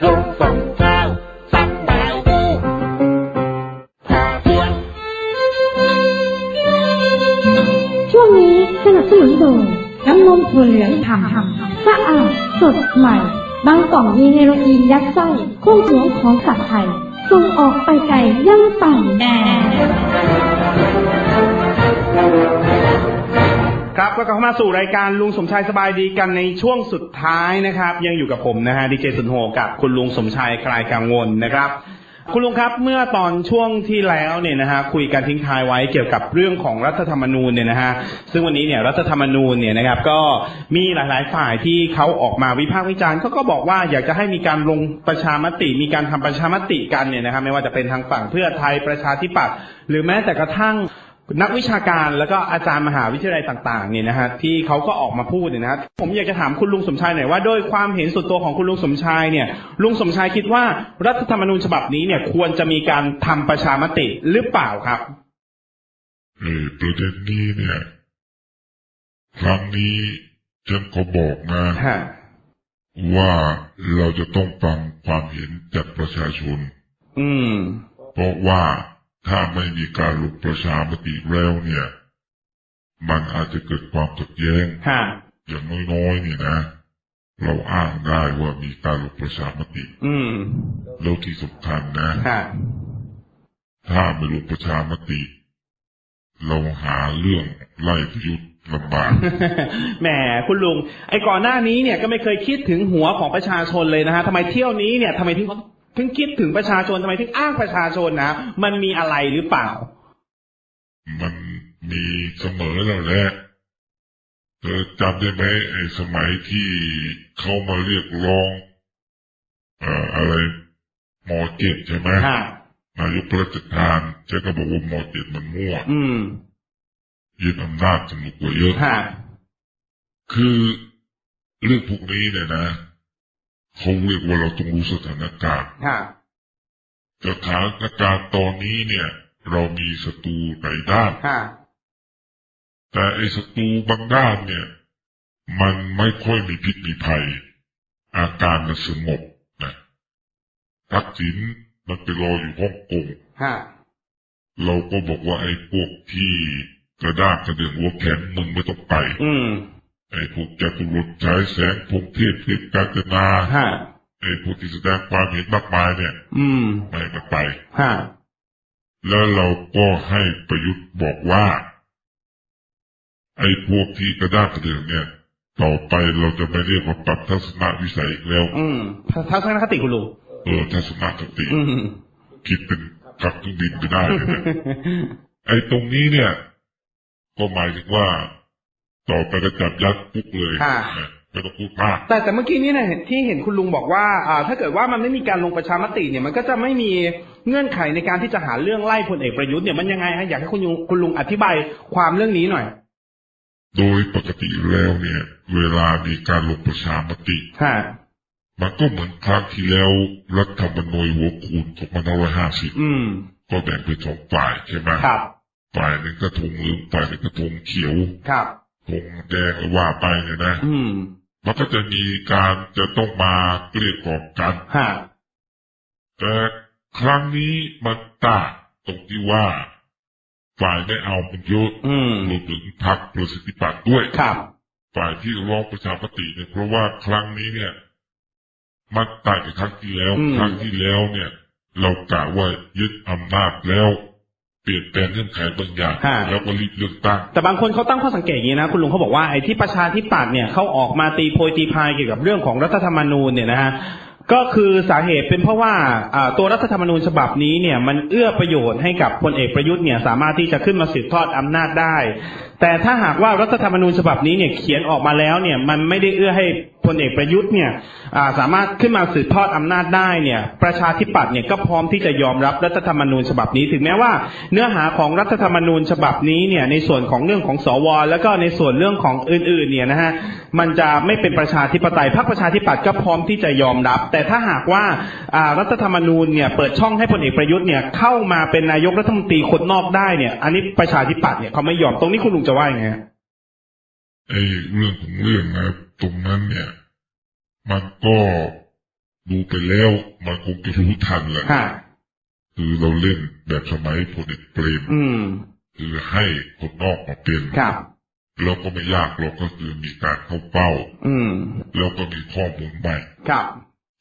ชายสบายดีพาเที่ยวช่วงนี้สนับสนุนโดยน้ำนมถั่วเหลืองทำสะอาดสดใหม่ บางกล่องมีเฮโรอีนยัดไส้คู่หัวของสัตว์ไทย ส่งออกไปไกลยังต่างแดน ครับก็กลับเข้ามาสู่รายการลุงสมชายสบายดีกันในช่วงสุดท้ายนะครับ ยังอยู่กับผมนะฮะดีเจสุนโฮกับคุณลุงสมชายคลายกังวลนะครับ คุณลุงครับเมื่อตอนช่วงที่แล้วเนี่ยนะฮะคุยกันทิ้งท้ายไว้เกี่ยวกับเรื่องของรัฐธรรมนูญเนี่ยนะฮะซึ่งวันนี้เนี่ยรัฐธรรมนูญเนี่ยนะครับก็มีหลาย ๆ ฝ่ายที่เขาออกมาวิพากษ์วิจารณ์เขาก็บอกว่าอยากจะให้มีการลงประชามติ มีการทำประชามติกันเนี่ยนะครับไม่ว่าจะเป็นทางฝั่งเพื่อไทยประชาธิปัตย์หรือแม้แต่กระทั่ง นักวิชาการแล้วก็อาจารย์มหาวิทยาลัยต่างๆเนี่ยนะฮะที่เขาก็ออกมาพูดเนี่ยนะฮะผมอยากจะถามคุณลุงสมชายหน่อยว่าโดยความเห็นส่วนตัวของคุณลุงสมชายเนี่ย ลุงสมชายคิดว่ารัฐธรรมนูญฉบับนี้เนี่ยควรจะมีการทำประชามติหรือเปล่าครับเออประเด็นนี้เนี่ย ครั้งนี้ฉันก็บอกนะฮะว่าเราจะต้องฟังความเห็นจากประชาชน อืมเพราะว่า ถ้าไม่มีการลงประชามติแล้วเนี่ย มันอาจจะเกิดความขัดแย้งฮะอย่างน้อยๆนี่นะ เราอ้างได้ว่ามีการลงประชามติ อืมแล้วที่สำคัญนะฮะถ้าไม่ลงประชามติ เราหาเรื่องไล่ประยุทธ์ลำบากแหมคุณลุง ไอ้ก่อนหน้านี้เนี่ยก็ไม่เคยคิดถึงหัวของประชาชนเลยนะฮะทำไมเที่ยวนี้เนี่ยทำไมถึง ถึงคิดถึงประชาชนทำไมถึงอ้างประชาชนนะ มันมีอะไรหรือเปล่า มันมีเสมอแล้วแหละเธอจำได้ไหมไอ้สมัยที่เขามาเรียกร้องเอ่ออะไรหมอเจ็ดใช่ไหมฮะนายกพระราชทานฉันก็บอกว่าหมอเจ็ดมันมั่วอืมยึดอำนาจสนุกกว่าเยอะฮะคือเรื่องพวกนี้เนี่ยนะ เขาเรียกว่าเราต้องรู้สถานการณ์ฮะสถานการณ์ตอนนี้เนี่ย เรามีศัตรูไหนด้านฮะแต่ไอ้ศัตรูบางด้านเนี่ย มันไม่ค่อยมีพิษมีภัย อาการมันสงบนะทักษิณมันไปรออยู่ฮ่องกงฮะเราก็บอกว่าไอ้พวกที่กระด้างกระเดืองหัวแข็งมึงไม่ต้องไป อืม ไอ้พวกจตุรนฉายแสงพงเทพเทพกาญจนาฮะไอ้พวกที่แสดงความเห็นมากมายเนี่ย อืมไม่มาไปฮะแล้วเราก็ให้ประยุทธ์บอกว่า ไอ้พวกที่กระด้างกระเดืองเนี่ย ต่อไปเราจะไม่เรียกว่าปรับทัศนวิสัยอีกแล้ว อืมทัศนคติคุณลุงเออทัศนคติอืมคิดเป็นขับเครื่องบินไปได้เลยนะไอ้ตรงนี้เนี่ย ก็หมายถึงว่า ต่อไปก็จับยัดปุ๊กเลยค่ะ นะไม่ต้องพูดมาก แต่แต่เมื่อกี้นี้เนี่ยเห็นที่เห็นคุณลุงบอกว่าอ่า ถ้าเกิดว่ามันไม่มีการลงประชามติเนี่ยมันก็จะไม่มีเงื่อนไขในการที่จะหาเรื่องไล่พลเอกประยุทธ์เนี่ยมันยังไงฮะอยากให้คุณลุงคุณลุงอธิบายความเรื่องนี้หน่อยโดยปกติแล้วเนี่ย เวลามีการลงประชามติฮะมันก็เหมือนครั้งที่แล้วรัฐธรรมนูญหัวคูณ2550 อืม ก็แบ่งเป็นสองฝ่ายใช่ไหมครับ ฝ่ายหนึ่งก็ธงเหลืองฝ่ายหนึ่งก็ธงเขียว ครับ ธงแดงว่าไปเนี่ยนะอืม มันก็จะมีการจะต้องมาเกลี้ยกล่อมกันฮะแต่ครั้งนี้มันต่างตรงที่ว่า ฝ่ายไม่เอามันเยอะอืมรวมถึงพรรคประสิทธิปัตย์ด้วยครับฝ่ายที่ร้องประชามติเนี่ยเพราะว่าครั้งนี้เนี่ย มันต่างจากครั้งที่แล้วอืมครั้งที่แล้วเนี่ย เรากะว่ายึดอำนาจแล้ว เปลี่ยนแปลงเงื่อนไขบางอย่าง ฮะ แล้วก็รีบเลือกตั้ง แต่บางคนเขาตั้งข้อสังเกตอย่างนี้นะคุณลุงเขาบอกว่าไอ้ที่ประชาธิปัตย์เนี่ยเขาออกมาตีโพยตีพายเกี่ยวกับเรื่องของรัฐธรรมนูญเนี่ยนะฮะก็คือสาเหตุเป็นเพราะว่าอ่าตัวรัฐธรรมนูญฉบับนี้เนี่ยมันเอื้อประโยชน์ให้กับพลเอกประยุทธ์เนี่ยสามารถที่จะขึ้นมาสืบทอดอำนาจได้ แต่ถ้าหากว่ารัฐธรรมนูญฉบับนี้เนี่ยเขียนออกมาแล้วเนี่ยมันไม่ได้เอื้อให้ พลเอกประยุทธ์เนี่ยาสามารถขึ้นมาสืบทอดอำนาจได้เนี่ยประชาธิปัตย์เนี่ยก็พร้อมที่จะยอมรับรัฐธรรมนูญฉบับนี้ ถึงแม้ว่าเนื้อหาของรัฐธรรมนูญฉบับนี้เนี่ยในส่วนของเรื่องของสว แล้วก็ในส่วนเรื่องของอื่นๆเนี่ยนะฮะมันจะไม่เป็นประชาธิปไตยพรรคประชาธิปัตย์ก็พร้อมที่จะยอมรับ แต่ถ้าหากว่ารัฐธรรมนูญเนี่ยเปิดช่องให้พลเอกประยุทธ์เนี่ยเข้ามาเป็นนายกรัฐมนตรีคนนอกได้เนี่ย อันนี้ประชาธิปัตย์เนี่ยเขาไม่ยอมตรงนี้คุณลุงจะว่ายังไง ไอ้เรื่องของเรื่องนะตรงนั้นเนี่ย มันก็ดูไปแล้วมันคงจะรู้ทันแหละฮะคือเราเล่นแบบสมัยพลเอกเปรมอืมคือให้คนนอกมาเป็นครับแล้วก็ไม่ยากหรอกก็คือมีการเข้าเป้า อืมแล้วก็มีข้อมูลใหม่ครับ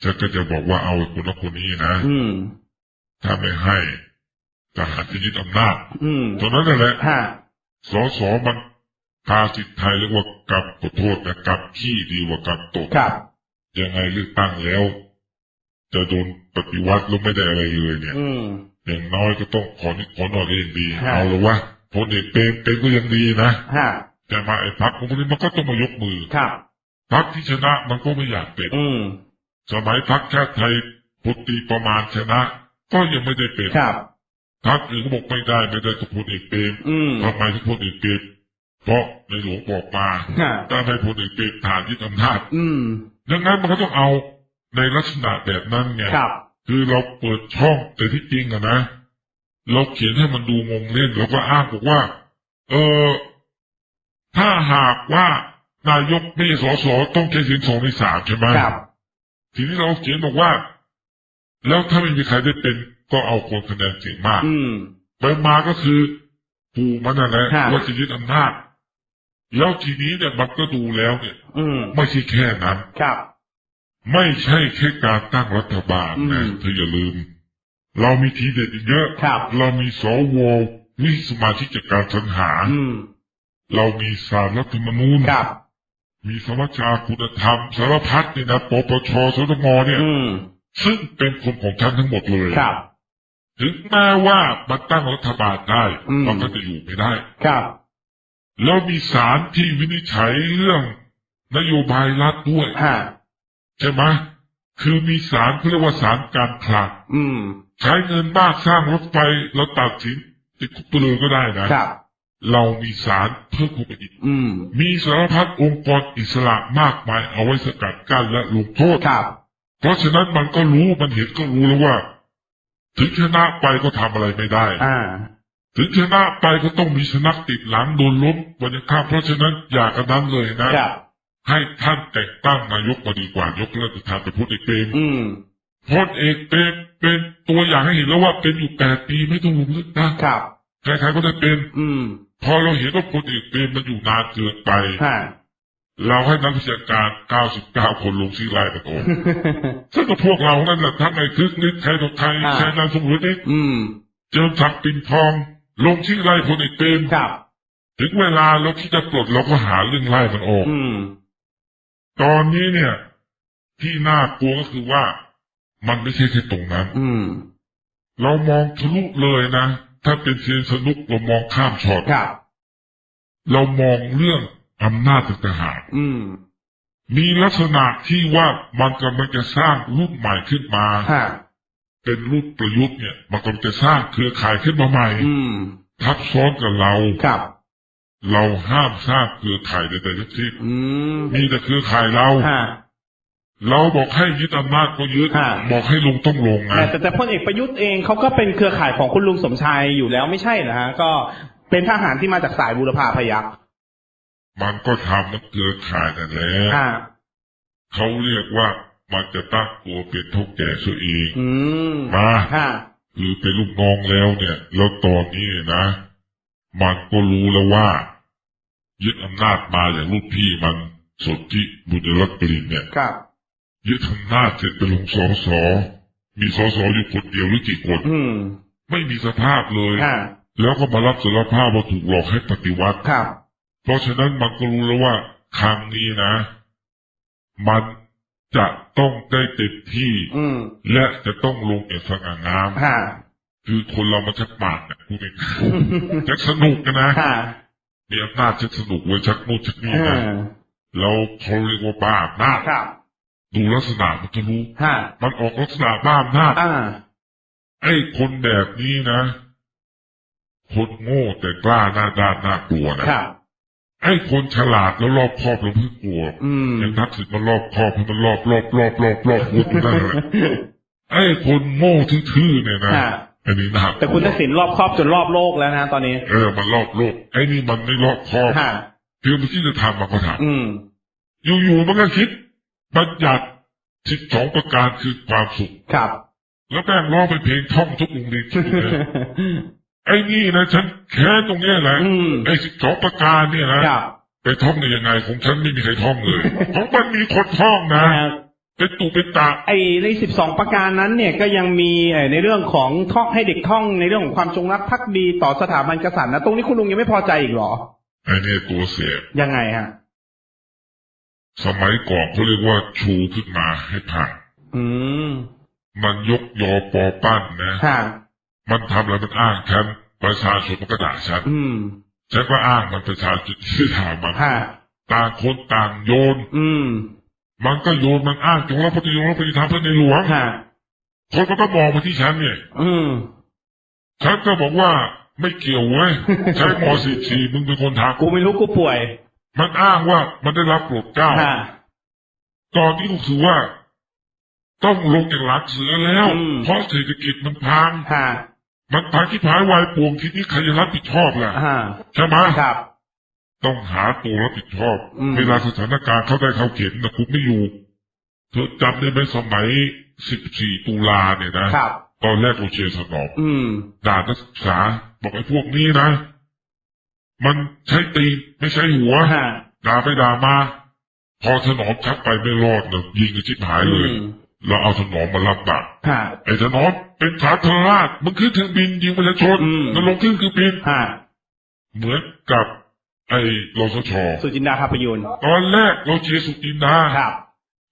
ฉันก็จะบอกว่าเอาคนนั้นคนนี้นะอืมถ้าไม่ให้ทหารจะยึดอำนาจ อืมตรงนั้นนั่นแหละฮะสอสอมัน ภาษิตไทยเรียกว่ากรรมขอโทษนะกรรมขี้ดีกว่ากรรมตกครับ ยังไงเลือกตั้งแล้ว จะโดนปฏิวัติแล้วไม่ได้อะไรเลยเนี่ยอืมอย่างน้อยก็ต้องขอนิดขอหน่อยก็ยังดีฮะเอาละวะพลเอกเปรมเป็นก็ยังดีนะฮะแต่มาไอ้พักของพวกนี้มันก็ต้องมายกมือครับพักที่ชนะมันก็ไม่อยากเป็นอืมสมัยพักชาติไทยพลตรีประมาณชนะ ก็ยังไม่ได้เป็นครับพักอื่นก็บอกไม่ได้ไม่ได้กับพลเอกเปรมอืมทำไมถึงพลเอกเปรม เพราะในหลวงบอกมาฮะถ้าให้พลเอกเปรมฐานยึดอำนาจอืมดังนั้นมันก็ต้องเอาในลักษณะแบบนั้นไงครับคือเราเปิดช่องแต่ที่จริงอะนะเราเขียนให้มันดูงงเล่นแล้วก็อ้างบอกว่า เออถ้าหากว่านายกไม่ใช่สสต้องใช้เสียงสองในสามใช่ไหมครับทีนี้เราเขียนบอกว่า แล้วถ้าไม่มีใครได้เป็นก็เอาคนคะแนนเสียงมากอืมไปมาก็คือปู่มันนั่นแหละฮะว่าจะยึดอำนาจ แล้วทีนี้เนี่ยมันก็ดูแล้วเนี่ย อืมไม่ใช่แค่นั้น ครับ ไม่ใช่แค่การตั้งรัฐบาลนะอืม เธออย่าลืม เรามีทีเด็ดอีกเยอะ ครับ เรามีสววิสมาชิกจากการสรรหา อืมเรามีสารรัฐธรรมนูญครับ มีสมัชชาคุณธรรม สารพัดเนี่ยนะปปชสตงเนี่ย อืมซึ่งเป็นคนของฉันทั้งหมดเลย ครับ ถึงแม้ว่ามันตั้งรัฐบาลได้อืม มันก็จะอยู่ไม่ได้ ครับ แล้วมีสารที่วินิจฉัยเรื่องนโยบายรัฐด้วยฮะใช่ไหมคือมีสารเขาเรียกว่าสารการคลังอืม ใช้เงินมากสร้างรถไฟเราตัดสินติดคุกไปเลยก็ได้นะครับ เรามีสารเพิ่มเข้าไปอีกอืม มีสารพัดองค์กรอิสระมากมายเอาไว้สกัดกั้นและลงโทษครับ เพราะฉะนั้นมันก็รู้มันเห็นก็รู้แล้วว่า ถึงชนะไปก็ทำอะไรไม่ได้ อ่า ถึงชนะไปก็ต้องมีชนะติดหลังโดนล้มวันนี้ข้ามเพราะฉะนั้นอย่ากันนั้นเลยนะ ครับ ให้ท่านแต่งตั้งนายกมาดีกว่ายกเลิกทางไปพูดเอกเปรมอืม พลเอกเปรมเป็นตัวอย่างให้เห็นแล้วว่าเป็นอยู่แปดปีไม่ต้องลงเลือกตั้งครับ ใครๆก็ได้เป็น อืมพอเราเห็นว่าพลเอกเปรมมันอยู่นานเกินไป ฮะ เราให้นักวิชาการ 99 คนลงชื่อรายกันออกซึ่งก็พวกเรานั่นแหละทั้งไอ้คึกฤทธิ์ใครต่อใครอ่าใครนามสมมุตินี่อืม เจิมศักดิ์ปิ่นทอง ลงชื่อไล่พลเอกเปรมครับถึงเวลาเราที่จะปลดเราก็หาเรื่องไล่มันออกอืม ตอนนี้เนี่ย ที่น่ากลัวก็คือว่า มันไม่ใช่แค่ตรงนั้น อืม เรามองทะลุเลยนะ ถ้าเป็นเซียนสนุกเรามองข้ามช็อตครับ เรามองเรื่องอำนาจทหารอืม มีลักษณะที่ว่ามันกำลังจะสร้างรุ่นใหม่ขึ้นมา ฮะ เป็นรุ่นประยุทธ์เนี่ยมันกำลังจะสร้างเครือข่ายขึ้นมาใหม่อืมทับซ้อนกับเราครับเราห้ามสร้างเครือข่ายใดๆทั้งสิ้นอืมมีแต่เครือข่ายเราฮะเราบอกให้ยึดอำนาจก็ยึดฮะบอกให้ลงต้องลงแต่นะแต่แต่พลเอกประยุทธ์เองเขาก็เป็นเครือข่ายของคุณลุงสมชายอยู่แล้วไม่ใช่เหรอฮะก็เป็นทหารที่มาจากสายบูรพาพยัคฆ์มันก็ทำมันเครือข่ายนั่นแหละอ่าเขาเรียกว่า มันจะตั้งตัวเป็นเท่าแก่ซะเองอืมมาฮะหรือเป็นลูกน้องแล้วเนี่ย แล้วตอนนี้นะ มันก็รู้แล้วว่า ยึดอำนาจมาอย่างลูกพี่มันสดที่บุญรัตน์กลินเนี่ยครับยึดอำนาจเสร็จไปลงสอสอมีสอสออยู่คนเดียวหรือกี่คนอืมไม่มีสภาพเลยฮะแล้วก็มารับสารภาพว่าถูกหลอกให้ปฏิวัติครับเพราะฉะนั้นมันก็รู้แล้วว่า ครั้งนี้นะ มัน จะต้องได้เต็มที่ อืมและจะต้องลงอย่างสง่างาม ฮะคือคนเรามันชักปากเนี่ยพูดง่ายๆชักสนุกกันนะฮะมีอำนาจชักสนุกเว้ยชักนู่นชักนี่เอนะอแล้วเขาเรียกว่าบ้าอำนาจครับดูลักษณะมันจะรู้ ฮะมันออกลักษณะบ้าอำนาจ อ่าไอ้คนแบบนี้นะ คนโง่แต่กล้าหน้าด้านน่ากลัวนะครับ ไอ้คนฉลาดแล้วรอบคอบแล้วเพิ่งกลัวอืมอย่างทักษิณมันรอบคอบให้มันรอบรอบรอบรอบรอบวนอยู่นั่นแหละไอ้คนโง่ทื่อๆเนี่ยนะฮะอันนี้น่ากลัวแต่คุณทักษิณรอบครอบจนรอบโลกแล้วนะตอนนี้ เออมันรอบโลกไอ้นี่มันไม่รอบคอบฮะคือมันที่จะทำมันก็ทอืมำอยู่ๆมันก็คิดบัญญัติสิบสองประการคือความสุขครับ แล้วแม่งร้องเป็นเพลงท่องทุกโรงเรียนจริงเลย ไอ้นี่นะฉันแค้นตรงเนี้ยแหละอืม ไอ้สิบสองประการเนี่ยนะครับไปท่องได้ยังไงของฉันไม่มีใครท่องเลย ของมันมีคนท่องนะนะเป็นตุเป็นตาไอ้ในสิบสองประการนั้นเนี่ยก็ยังมีเอ่อในเรื่องของท่องให้เด็กท่องในเรื่องของความจงรักภักดีต่อสถาบันกษัตริย์นะตรงนี้คุณลุงยังไม่พอใจอีกเหรอ ไอ้เนี่ยตัวเสียยังไงฮะ สมัยก่อนเขาเรียกว่าชูขึ้นมาให้ผ่านอืมมันยกยอปอปั้นนะ ฮะ มันทำอะไรมันอ้างฉันประชาชนมันก็ด่าฉันอืมฉันก็อ้างมันประชาชนที่ด่ามันฮะต่างคนต่างโยน อืมมันก็โยนมันอ้างจงรักภักดีจงรักภักดีทำเพื่อในหลวงฮะคนมันก็มองมาที่ฉันเนี่ยอืมฉันก็บอกว่าไม่เกี่ยวเว้ยใช้มสี่สี่มึงเป็นคนทกูไม่รู้กูป่วยำมันอ้างว่ามันได้รับโปรดเกล้าฮะตอนนี้ก็คือว่า ต้องลงจากหลังเสือแล้ว อืม เพราะเศรษฐกิจมันพังฮะ มันพังที่พายวายป่วงทีนี้ใครจะรับผิดชอบล่ะฮะใช่ไหมครับ ต้องหาตัวรับผิดชอบ อืม เวลาสถานการณ์เข้าได้เข้าเข็นนะคุณไม่อยู่ เธอจำได้ไหมสมัย 14 ตุลาเนี่ยนะ ครับ ตอนแรกเราเชียร์สนองอืม ด่านักศึกษา บอกไอ้พวกนี้นะ มันใช้ตีนไม่ใช่หัว ฮะด่าไปด่ามา พอถนอมชักไปไม่รอดนะยิงกันชิบหายเลยอืม เราเอาถนอมมารับปากฮะ ไอ้ถนอมเป็นสาธารณะมึงขึ้นเครื่องบินยิงประชาชนอืม มันลงขึ้นเครื่องบิน ฮะเหมือนกับไอ้รสช สุจินดาภาพยนตร์ตอนแรกเราเชียร์สุจินดาครับ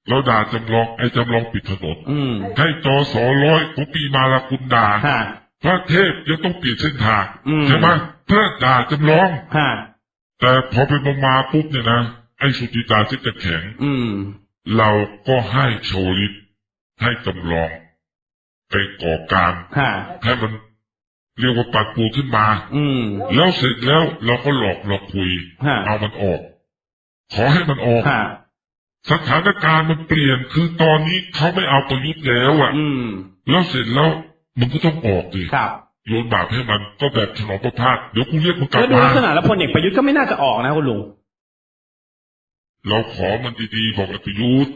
เราด่าจำลองไอ้จำลองปิดถนน อืมให้จอสอร้อยของปีมาลาคุณด่าฮะ พระเทพยังต้องเปลี่ยนเส้นทางอืม ใช่ไหมเพื่อด่าจำลอง ฮะแต่พอเป็นมามาปุ๊บเนี่ยนะไอ้สุจิตาที่จะแข็ง อืม เราก็ให้โชลิต ให้จำลองไปก่อการฮะให้มันเรียกว่าปัดปูขึ้นมา อืม แล้วเสร็จแล้วเราก็หลอกเราคุย ฮะ เอามันออก ขอให้มันออกฮะสถานการณ์มันเปลี่ยนคือตอนนี้เขาไม่เอาประยุทธ์แล้วอะอืม แล้วเสร็จแล้วมึงก็ต้องออกดิครับ โยนบาปให้มันก็แบบฉลองประพาสเดี๋ยวกูเรียกมึงกลับแล้วดูมาลักษณะแล้วพลเอกประยุทธ์ก็ไม่น่าจะออกนะคุณลุง เราขอมันดีๆบอกไอ้ประยุทธ์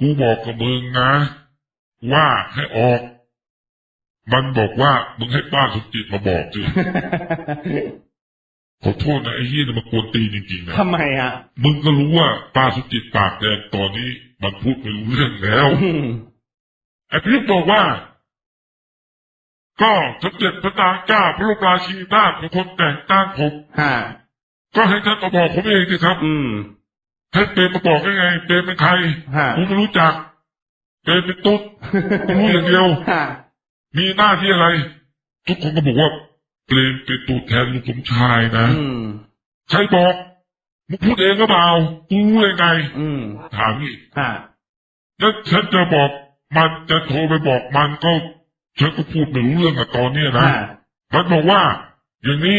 กูบอกกับมึงนะ ว่าให้ออก มันบอกว่ามึงให้ป้าสมจิตมาบอกสิขอโทษนะไอ้เหี้ยนี่มันกวนตีนจริงๆนะทำไมฮะมึงก็รู้ว่าป้าสมจิตปากแดงตอนนี้มันพูดไม่รู้เรื่องแล้วอืมไอ้ประยุทธ์บอกว่า ก็สมเด็จพระนางเจ้าพระบรมราชินีนาถเป็นคนแต่งตั้งผมฮะก็ให้ท่านมาบอกผมเองสิครับ อืม ให้เปรมมาบอกได้ไงเปรมเป็นใครฮะผมไม่รู้จักเปรมเป็นตุ๊ดผมรู้อย่างเดียว ฮะ มีหน้าที่อะไร ทุกคนก็บอกว่าเปรมเป็นตัวแทนลุงสมชายนะ อืม ใครบอก มึงพูดเองก็เปล่ากูรู้ได้ไง อืม ถามนี่ฮะ แล้วฉันจะบอกมันจะโทรไปบอกมันก็ ฉันก็พูดไม่รู้เรื่องอะตอนเนี้ยนะ ฮะ มันบอกว่า อย่างนี้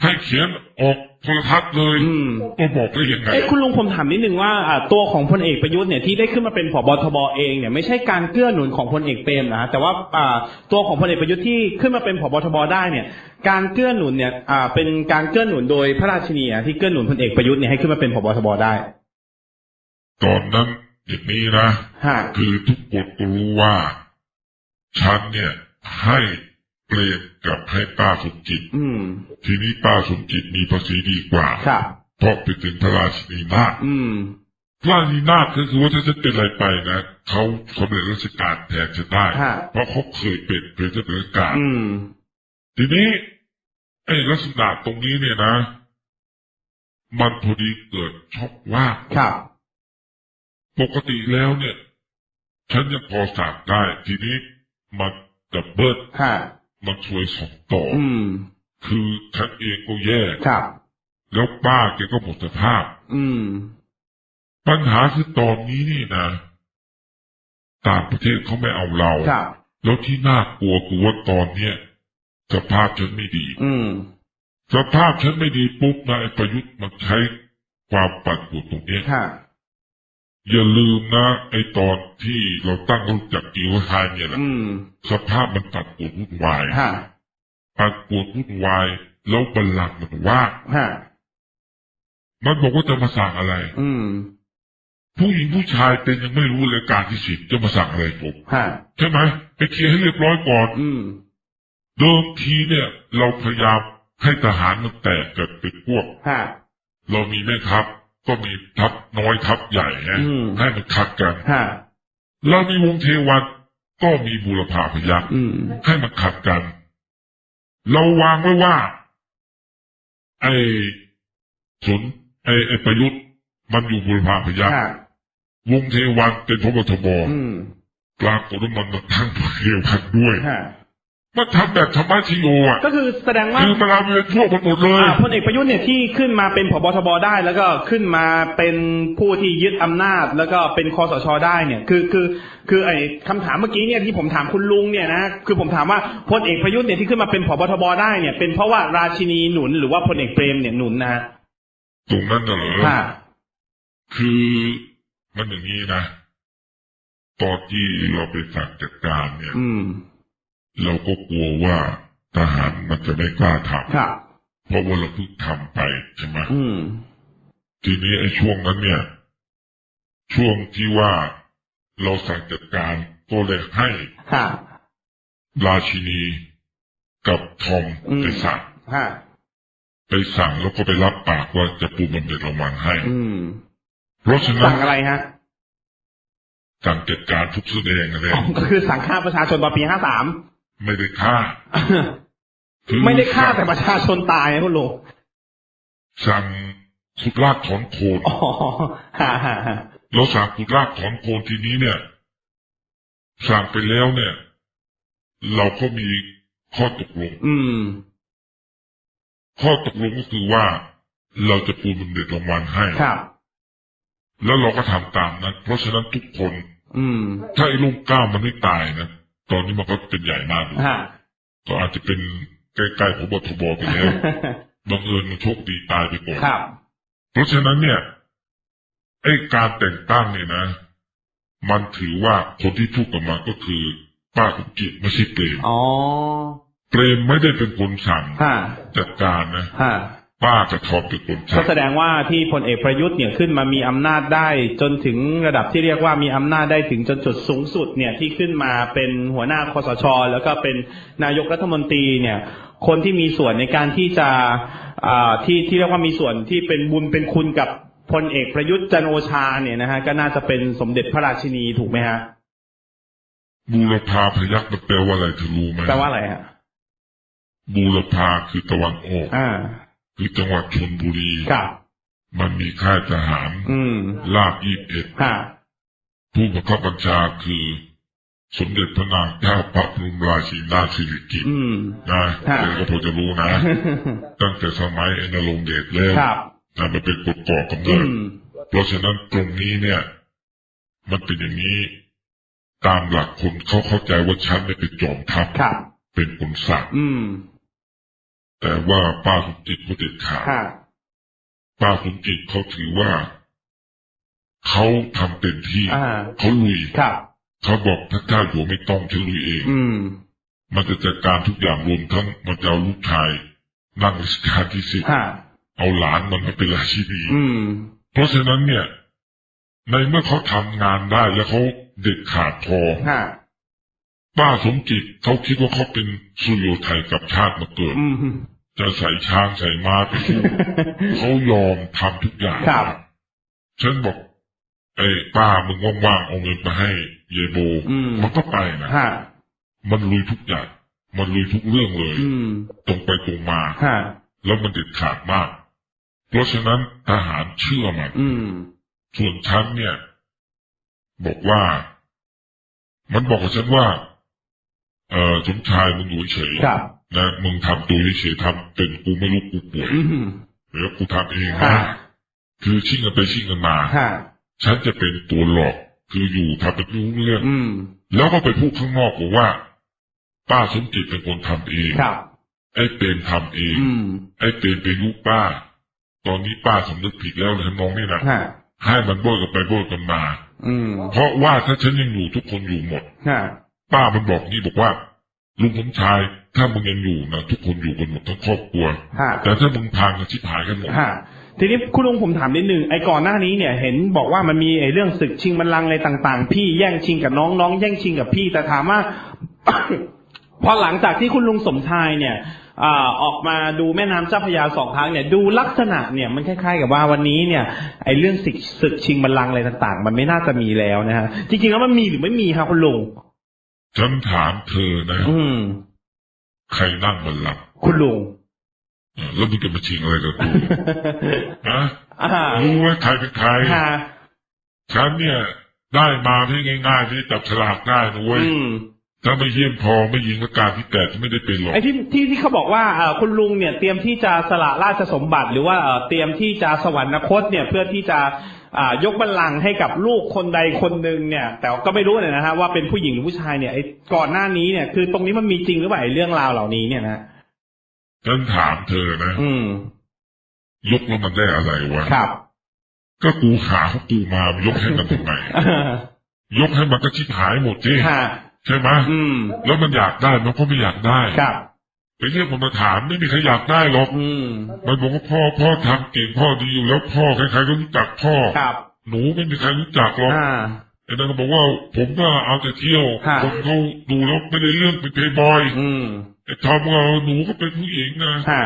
ให้เขียนออก โทรทัศน์เลยอืมก็บอกได้ยังไงเอ้คุณลุงผมถามนิดนึงว่าอ่าตัวของพลเอกประยุทธ์เนี่ยที่ได้ขึ้นมาเป็นผบทบเองเนี่ยไม่ใช่การเกื้อหนุนของพลเอกเปรมนะฮะแต่ว่าอ่าตัวของพลเอกประยุทธ์ที่ขึ้นมาเป็นผบทบได้เนี่ย การเกื้อหนุนเนี่ยอ่าเป็นการเกื้อหนุนโดยพระราชินีอะที่เกื้อหนุนพลเอกประยุทธ์เนี่ยให้ขึ้นมาเป็นผบทบได้ตอนนั้นอย่างนี้นะฮะคือทุกคนก็รู้ว่าฉันเนี่ยให้เปรม กับให้ป้าสมจิตอืม ทีนี้ป้าสมจิตมีภาษีดีกว่าครับ เพราะไปถึงพระราชินีนาถอืม พระราชินีนาถก็คือว่าถ้าฉันเป็นอะไรไปนะเขาสำเร็จราชการแทนฉันได้ ฮะ เพราะเขาเคยเป็นเป็นเจ้าพนักงานอืม ทีนี้ไอ้ลักษณะตรงนี้เนี่ยนะ มันพอดีเกิดช็อกว่าครับ ปกติแล้วเนี่ย ฉันยังพอสั่งได้ ทีนี้มันดับเบิลฮะ มันช่วยสองต่อออืม คือฉันเองก็แย่ ครับ แล้วป้าแกก็หมดสภาพ อืม ปัญหาคือตอนนี้นี่นะ ต่างประเทศเขาไม่เอาเรา ครับ แล้วที่น่ากลัวคือว่าตอนเนี้ยสภาพฉันไม่ดี อืม สภาพฉันไม่ดีปุ๊บนะไอ้ประยุทธ์มันใช้ความปั่นป่วนตรงเนี้ยฮะ อย่าลืมนะ ไอ้ตอนที่เราตั้งรู้จักกิวไฮเนี่ยแหละอืมสภาพมันปั่นป่วนวุ่นวายฮะปั่นป่วนวุ่นวายแล้วบัลลังก์มันว่างฮะมันบอกว่าจะมาสั่งอะไร อืมผู้หญิงผู้ชายเต็นยังไม่รู้เลยการที่สิทธิ์จะมาสั่งอะไรผมฮะใช่ไหมไปเคลียร์ให้เรียบร้อยก่อน อืมเดิมทีเนี่ย เราพยายามให้ทหารมันแตกกันเป็นพวก ฮะเรามีแม่ทัพ ก็มีทัพน้อยทัพใหญ่ไงอืม ให้มันขัดกัน ฮะเรามีวงเทวันก็มีบูรพาพยัคฆ์อืม ให้มันขัดกัน เราวางไว้ว่า ไอ้สนไอ้ไอ้ประยุทธ์มันอยู่บูรพาพยัคฆ์ฮะวงเทวันเป็นพบทบอืมปรากฏว่ามันมาทั้งเทวันด้วย ฮะ มันทำแบบธรรมะชิโยอะก็คือแสดงว่าคือมันเอาเป็นพวกมันหมดเลยอ่าพลเอกประยุทธ์เนี่ยที่ขึ้นมาเป็นผบทบได้ แล้วก็ขึ้นมาเป็นผู้ที่ยึดอำนาจ แล้วก็เป็นคอสชได้เนี่ย คือคือคือไอ้คำถามเมื่อกี้เนี่ยที่ผมถามคุณลุงเนี่ยนะคือผมถามว่าพลเอกประยุทธ์เนี่ยที่ขึ้นมาเป็นผบทบได้เนี่ย เป็นเพราะว่าราชินีหนุนหรือว่าพลเอกเปรมเนี่ยหนุนนะฮะตรงนั้นน่ะเหรอค่ะคือมันอย่างนี้นะ ตอนที่เราไปสั่งจัดการเนี่ย อืม เราก็กลัวว่าทหารมันจะไม่กล้าทครับำเพราะว่าเราเพิ่งทำไปใช่ไหมอืมทีนี้ไอ้ช่วงนั้นเนี่ย ช่วงที่ว่าเราสั่งจัดการก็เลยให้ค่ะราชินีกับทอมอืมไปสั่งค่ะไปสั่งแล้วก็ไปรับปากว่าจะปูบำเหน็จรางวัลให้อืมเพราะฉะนั้สั่นงอะไรฮะสั่งจัดการทุกแสดงอะไรอ๋อก็คือสั่งฆ่าประชาชนตอนปีห้าสาม ไม่ได้ฆ่าคือไม่ได้ฆ่าแต่สั่งประชาชนตายนะคุณลุงสั่งขุดรากถอนโคนอ๋อฮ่าฮ่าฮ่าเราสั่งขุดรากถอนโคนทีนี้เนี่ยสั่งไปแล้วเนี่ย เราก็มีข้อตกลงอืมข้อตกลงก็คือว่าเราจะปูนบำเหน็จรางวัลให้ครับแล้วเราก็ทำตามนั้น เพราะฉะนั้นทุกคน อืม ถ้าไอ้ลูกก้าวมันไม่ตายนะ ตอนนี้มันก็เป็นใหญ่มากเลยฮะก็อาจจะเป็นใกล้ๆพบทบไปแล้วบังเอิญมันโชคดีตายไปก่อนครับเพราะฉะนั้นเนี่ยไอ้การแต่งตั้งเนี่ยนะ มันถือว่าคนที่พูดกับมาก็คือ ป้าสมจิตไม่ใช่เปรมอ๋อเปรมไม่ได้เป็นคนสั่งฮะจัดการนะฮะ ป้ากับทอมเป็นคนก็สั่งแสดงว่าที่พลเอกประยุทธ์เนี่ยขึ้นมามีอำนาจได้จนถึงระดับที่เรียกว่ามีอำนาจได้ถึงจนจุดสูงสุดเนี่ยที่ขึ้นมาเป็นหัวหน้าคอสช แล้วก็เป็นนายกรัฐมนตรีเนี่ยคนที่มีส่วนในการที่จะอ่าที่ที่เรียกว่ามีส่วนที่เป็นบุญเป็นคุณกับพลเอกประยุทธ์จันทร์โอชาเนี่ยนะฮะก็น่าจะเป็นสมเด็จพระราชินีถูกไหมฮะบูรพาพยักมันแปลว่าอะไรเธอรู้ไหมแปลว่าอะไรฮะบูรพาคือตะวันออกอ่า คือจังหวัดชนบุรีครับมันมีค่ายทหารอืมลาบยี่สิบเอ็ดฮะผู้บังคับบัญชาคือ สมเด็จพระนางเจ้าพระบรมราชินีนาถสิริกิติ์อืม นะฮะเดี๋ยวก็พอจะรู้นะ ตั้งแต่สมัยไอ้นรงค์เดชแล้วครับ นะมันเป็นกฎก่อกำอืเนิด ม เพราะฉะนั้นตรงนี้เนี่ย มันเป็นอย่างนี้ ตามหลักคนเขาเข้าใจว่าฉันเนี่ยเป็นจอมทัพครับ เป็นคนสั่งอืม แต่ว่าป้าสมจิตเขาเด็ดขาดฮะป้าสมจิตเขาถือว่า เขาทำเต็มที่อ่า เขาลุยครับ เขาบอกพระเจ้าอยู่ไม่ต้องฉันลุยเอง อืม มันจะจัดการทุกอย่างรวมทั้งมันจะเอาลูกชาย นั่งรัชกาลที่สิบฮะเอาหลานมันมาเป็นราชินี อืม เพราะฉะนั้นเนี่ย ในเมื่อเขาทำงานได้แล้วเขาเด็ดขาดพอฮะ ป้าสมจิตเขาคิดว่าเขาเป็นสุริโยไทยกับชาติมาเกิดอืมจะใส่ช้างใส่ม้าไปสู้เขายอมทำทุกอย่างครับฉันบอกไอ้ป้ามึงว่างๆเอาเงินมาให้เยโบอืมมันก็ไปนะฮะมันลุยทุกอย่างมันลุยทุกเรื่องเลยอืมตรงไปตรงมาฮะแล้วมันเด็ดขาดมาก เพราะฉะนั้นทหารเชื่อมันอืมส่วนฉันเนี่ย บอกว่า มันบอกกับฉันว่า เออสมชายมึงอยู่เฉยครับนะมึงทำตัวเฉยๆทำเป็นกูไม่รู้กูป่วยอืมเดี๋ยวกูทำเองฮะนะคือชิ่งกันไปชิ่งกันมาฮะฉันจะเป็นตัวหลอก คืออยู่ทำเป็นรู้เรื่องอืมแล้วก็ไปพูดข้างนอกบอกว่า ป้าสมจิตเป็นคนทำเองครับไอ้เปรมทำเองอืมไอ้เปรมเป็นลูกป้า ตอนนี้ป้าสำนึกผิดแล้วนะน้องนี่นะฮะให้มันโบยกันไปโบยกันมาอืมเพราะว่าถ้าฉันยังอยู่ทุกคนอยู่หมดฮะ ป้ามันบอกนี่บอกว่าลุงสมชาย ถ้ามึงยังอยู่นะทุกคนอยู่กันหมดทั้งครอบครัว ฮะ แต่ถ้ามึงพังกันชิบหายกันหมด ฮะทีนี้คุณลุงผมถามนิดนึงไอ้ก่อนหน้านี้เนี่ยเห็นบอกว่ามันมีไอ้เรื่องศึกชิงบัลลังก์อะไรต่าง ๆ พี่แย่งชิงกับน้องน้องแย่งชิงกับพี่แต่ถามว่า พอหลังจากที่คุณลุงสมชายเนี่ยอ่าออกมาดูแม่น้ำเจ้าพระยาสองครั้งเนี่ยดูลักษณะเนี่ยมันคล้ายๆ กับว่าวันนี้เนี่ยไอ้เรื่องศึกศึกชิงบัลลังก์อะไรต่าง ๆ มันไม่น่าจะมีแล้วนะฮะจริงๆแล้วมันมีหรือไม่มีครับคุณลุง ฉันถามเธอนะอืมใครนั่งบัลลังก์คุณลุงเออแล้วมึงจะมาชิงอะไรกับกูนะอ่ารู้ว่าใครเป็นใครค่ะฉันเนี่ย ได้มาไม่ง่ายๆที่จับฉลากได้นะเว้ยอืมถ้าไม่เยี่ยมพอไม่ยิงประกาศที่แปดไม่ได้เป็นหรอกไอ้ที่ที่ที่เขาบอกว่าเอ่อคุณลุงเนี่ย เตรียมที่จะสละราชสมบัติ หรือว่าเอ่อเตรียมที่จะสวรรคตเนี่ย เพื่อที่จะอ่า ยกบัลลังก์ให้กับลูกคนใดคนหนึ่งเนี่ย แต่ก็ไม่รู้เลยนะฮะว่าเป็นผู้หญิงหรือผู้ชายเนี่ยไอ้ก่อนหน้านี้เนี่ยคือตรงนี้มันมีจริงหรือเปล่าไอ้เรื่องราวเหล่านี้เนี่ยนะฉันถามเธอนะอืมยกแล้วมันได้อะไรวะครับ ก็กูหาเขากูมายกให้มันทำไมยกให้มันก็ชิบหายหมดที่ค่ะใช่ไหมอืมแล้วมันอยากได้มันก็ไม่อยากได้ครับ ไปเรียกมันมาถามไม่มีใครอยากได้หรอกอืมมันบอกว่าพ่อพ่อทำเก่งพ่อดีอยู่แล้วพ่อใครๆก็รู้จักพ่อครับหนูไม่มีใครรู้จักหรอกอ่าไอ้นั่นก็บอกว่าผมก็เอาแต่เที่ยวฮะคนเขาดูแล้วไม่ได้เรื่องเป็นเพย์บอยอืมไอ้ทอมก็หนูก็เป็นผู้หญิงนะฮะ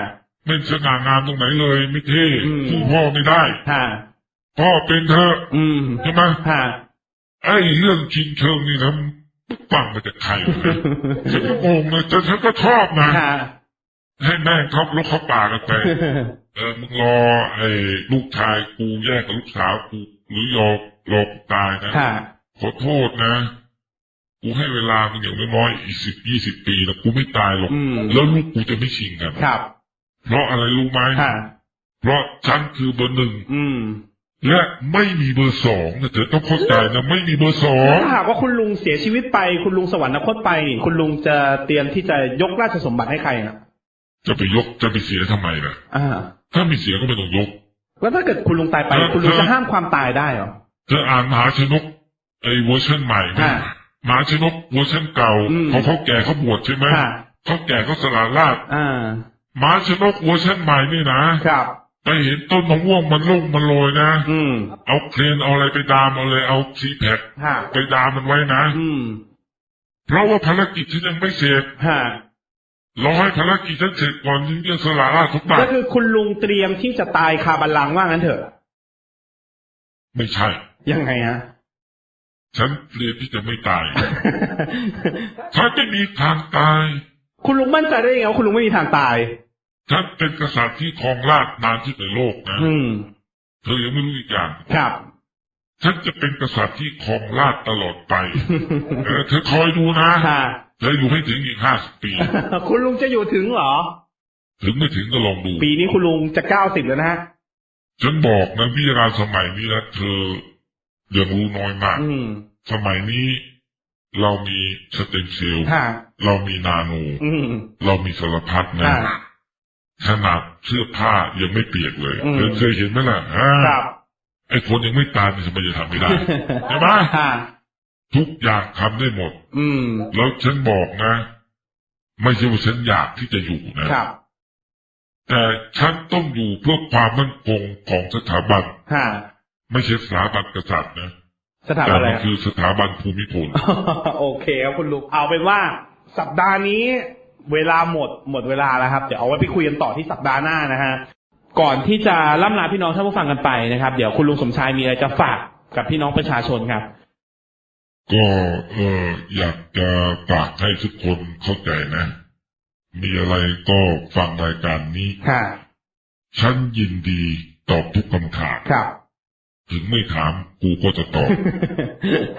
ไม่สง่างามตรงไหนเลย ไม่เท่อืมสู้พ่อไม่ได้ฮะพ่อเป็นเธอะอืมใช่ไหมฮะไอ้เรื่องชิงเชิงนี่นะ ฟังมาจากใครวะเนี่ยฉันก็งงนะแต่ฉันก็ชอบนะฮะให้แม่งเขาลกเขาป่ากันไป เออ มึงรอไอ้ลูกชายกูแยกกับลูกสาวกูหรือยอรอกูตายนะฮะขอโทษนะ กูให้เวลามึงอย่างน้อยๆอีกสิบยี่สิบปีนะกูไม่ตายหรอกอืมแล้วลูกกูจะไม่ชิงกันครับเพราะอะไรรู้ไหมฮะเพราะฉันคือเบอร์หนึ่งอืม และไม่มีเบอร์สองนะเธอต้องเข้าใจนะไม่มีเบอร์สองถ้าหากว่าคุณลุงเสียชีวิตไป คุณลุงสวรรคตไปนี่คุณลุงจะเตรียมที่จะยกราชสมบัติให้ใครนะจะไปยกจะไปเสียทำไมล่ะอ่า ถ้าไม่เสียก็ไม่ต้องยก แล้วถ้าเกิดคุณลุงตายไปเออคุณลุงเออจะห้ามความตายได้เหรอเธออ่านมหาชนกไอ้เวอร์ชันใหม่ไหมอ่ามหาชนกเวอร์ชันเก่าอืมของเขาแก่เขาบวชใช่ไหมค่ะเขาแก่เขาสละราชอ่ามหาชนกเวอร์ชันใหม่นี่นะครับ ไปเห็นต้นมะม่วงมันลงมันโรยนะ อืมเอาเครนเอาอะไรไปดามเอาเลยเอาซีแพคฮะไปดามมันไว้นะ อืมเพราะว่าภารกิจฉันยังไม่เสร็จฮะรอให้ภารกิจฉันเสร็จก่อนถึงจะสละราชสมบัก็ติคือคุณลุงเตรียมที่จะตายคาบัลลังก์ว่างั้นเถอะ ไม่ใช่ ยังไงฮะ ฉันเรียนที่จะไม่ตาย ฉันจะมีทางตาย คุณลุงมั่นใจได้ยังไงว่าคุณลุงไม่มีทางตาย ฉันเป็นกษัตริย์ที่ครองราชย์นานที่สุดในโลกนะอืมเธอยังไม่รู้อีกอย่างครับ ฉันจะเป็นกษัตริย์ที่ครองราชย์ตลอดไป เออเธอคอยดูนะ ค่ะ เธออยู่ให้ถึงอีกห้าสิบปี คุณลุงจะอยู่ถึงเหรอ ถึงไม่ถึงก็ลองดู ปีนี้คุณลุงจะเก้าสิบแล้วนะฮะ ฉันบอกนะวิทยาการสมัยนี้นะเธอยังรู้น้อยมาก อืมสมัยนี้เรามีสเต็มเซลล์ ค่ะ เรามีนาโน อืม เรามีสารพัดนะ ค่ะ ขนาดเสื้อผ้ายังไม่เปียกเลยอืม เธอเคยเห็นไหมล่ะอ่าครับไอ้คนยังไม่ตายมันทำไมจะทำไม่ได้ ใช่ไหมค่ะทุกอย่างทำได้หมด อืม แล้วฉันบอกนะ ไม่ใช่ว่าฉันอยากที่จะอยู่นะ ครับแต่ฉันต้องอยู่เพื่อความมั่นคงของสถาบัน ค่ะไม่ใช่สถาบันกษัตริย์นะสถาแต่บันอะไรมันฮะคือสถาบันภูมิพล โอเคครับคุณลุงเอาเป็นว่าสัปดาห์นี้ เวลาหมดหมดเวลาแล้วครับ เดี๋ยวเอาไว้ไปคุยกันต่อที่สัปดาห์หน้านะฮะ ก่อนที่จะล่ำลาพี่น้องท่านผู้ฟังกันไปนะครับ เดี๋ยวคุณลุงสมชายมีอะไรจะฝากกับพี่น้องประชาชนครับ ก็เอออยากจะฝากให้ทุกคนเข้าใจนะ มีอะไรก็ฟังรายการนี้ ค่ะ ฉันยินดีตอบทุกคำถาม ครับ ถึงไม่ถามกูก็จะตอบ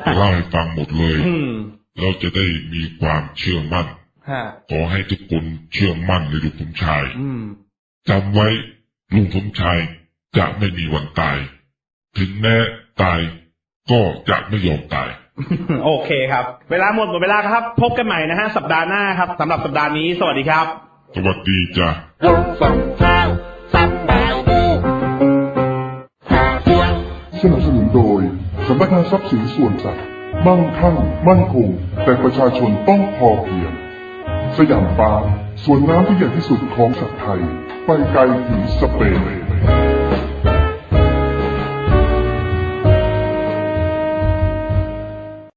จะเล่าให้ฟังหมดเลย อืม เราจะได้มีความเชื่อมั่นฮะ ขอให้ทุกคนเชื่อมั่นในลูกสมชายอืมจำไว้ลุงสมชายจะไม่มีวันตาย ถึงแม้ตายก็จะไม่ยอมตาย โอเคครับ เวลาหมดหมดเวลาครับ พบกันใหม่นะฮะ สัปดาห์หน้าครับสำหรับสัปดาห์นี้ สวัสดีครับ สวัสดีจ้ะลงส่งข้าวซ้ำแบบนี้หาเสียงสนับสนุนโดยสำนักงานทรัพย์สินส่วนสัตว์มั่งคั่งมั่นคงแต่ประชาชนต้องพอเพียง สยามปาร์คสวนน้ำที่ใหญ่ที่สุดของสัตว์ไทย ไปไกลถึงสเปน